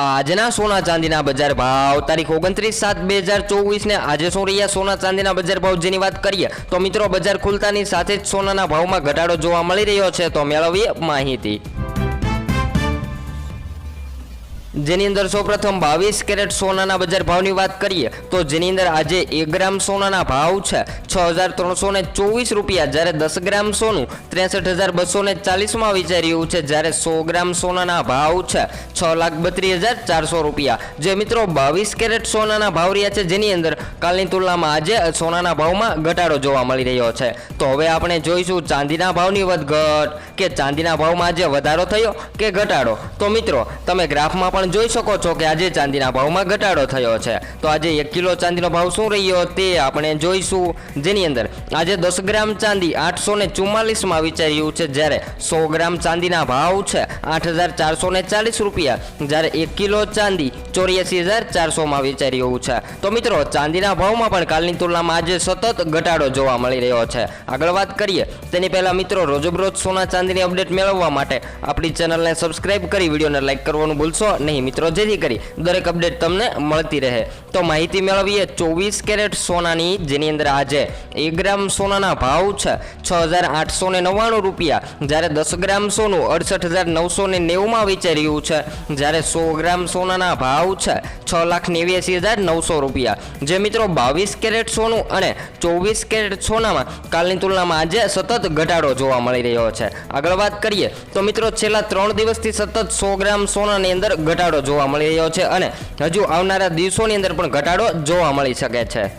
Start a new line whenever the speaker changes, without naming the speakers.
આજના સોના ચાંદીના બજાર ભાવ, તારીખ ઓગણત્રીસ સાત બે હજાર ચોવીસને આજે શું રહ્યા? સોના ચાંદીના બજાર ભાવ જેની વાત કરીએ, તો મિત્રો બજાર ખુલતાની સાથે જ સોનાના ભાવમાં ઘટાડો જોવા મળી રહ્યો છે, તો મેળવીએ માહિતી. જેની અંદર સૌપ્રથમ બાવીસ કેરેટ સોનાના બજાર ભાવની વાત કરીએ, તો જેની અંદર આજે એક ગ્રામ સોનાના ભાવ છે છ હજાર ત્રણસો ને ચોવીસ રૂપિયા, જ્યારે દસ ગ્રામ સોનું ત્રેસઠ હજાર બસો ને ચાલીસમાં વેચાઈ રહ્યું છે, જ્યારે સો ગ્રામ સોનાના ભાવ છે છ લાખ બત્રીસ હજાર ચારસો રૂપિયા. જે મિત્રો બાવીસ કેરેટ સોનાના ભાવ રહ્યા છે, જેની અંદર કાલની તુલનામાં આજે સોનાના ભાવમાં ઘટાડો જોવા મળી રહ્યો છે. તો હવે આપણે જોઈશું ચાંદીના ભાવની વધઘટ, કે ચાંદીના ભાવમાં આજે વધારો થયો કે ઘટાડો? તો મિત્રો, તમે ગ્રાફમાં પણ જોઈ શકો છો કે આજે ચાંદીના ભાવમાં ઘટાડો થયો છે. તો આજે એક કિલો ચાંદીનો ભાવ શું રહ્યો તે આપણે જોઈશું. જેની અંદર આજે દસ ગ્રામ ચાંદી આઠસો ને ચુમ્માલીસમાં વિચારી રહ્યું છે. જ્યારે સો ગ્રામ ચાંદીના ભાવ છે આઠ હજાર ચારસો ને ચાલીસ રૂપિયા. જ્યારે એક કિલો ચાંદી ચોર્યાસી હજાર ચારસોમાં વિચારી રહ્યું છે. તો મિત્રો, ચાંદીના ભાવમાં પણ કાલની તુલનામાં આજે સતત ઘટાડો જોવા મળી રહ્યો છે. આગળ વાત કરીએ, તેની પહેલાં મિત્રો, રોજબરોજ સોના ચાંદીની અપડેટ મેળવવા માટે આપણી ચેનલને સબસ્ક્રાઇબ કરી વિડીયોને લાઇક કરવાનું ભૂલશો નહીં. મિત્રો, જેથી કરી દરેક અપડેટ તમને મળતી રહે. તો માહિતી મેળવીએ ચોવીસ કેરેટ સોનાની, જેની અંદર આજે એક ગ્રામ સોનાના ભાવ છે છ હજાર આઠસો ને નવ્વાણું રૂપિયા. જ્યારે દસ ગ્રામ સોનું અડસઠ હજાર નવસો ને નેવુંમાં વેચાઈ રહ્યું છે, જ્યારે સો ગ્રામ સોનાના ભાવ છે છ લાખ નેવ્યાસી હજાર નવસો રૂપિયા. જે મિત્રો બાવીસ કેરેટ સોનું અને ચોવીસ કેરેટ સોનામાં કાલની તુલનામાં આજે સતત ઘટાડો જોવા મળી રહ્યો છે. આગળ વાત કરીએ, તો મિત્રો છેલ્લા ત્રણ દિવસથી સતત સો ગ્રામ સોનાની અંદર ઘટાડો જોવા મળી રહ્યો છે અને હજુ આવનારા દિવસોની અંદર પણ ઘટાડો જોવા મળી શકે છે.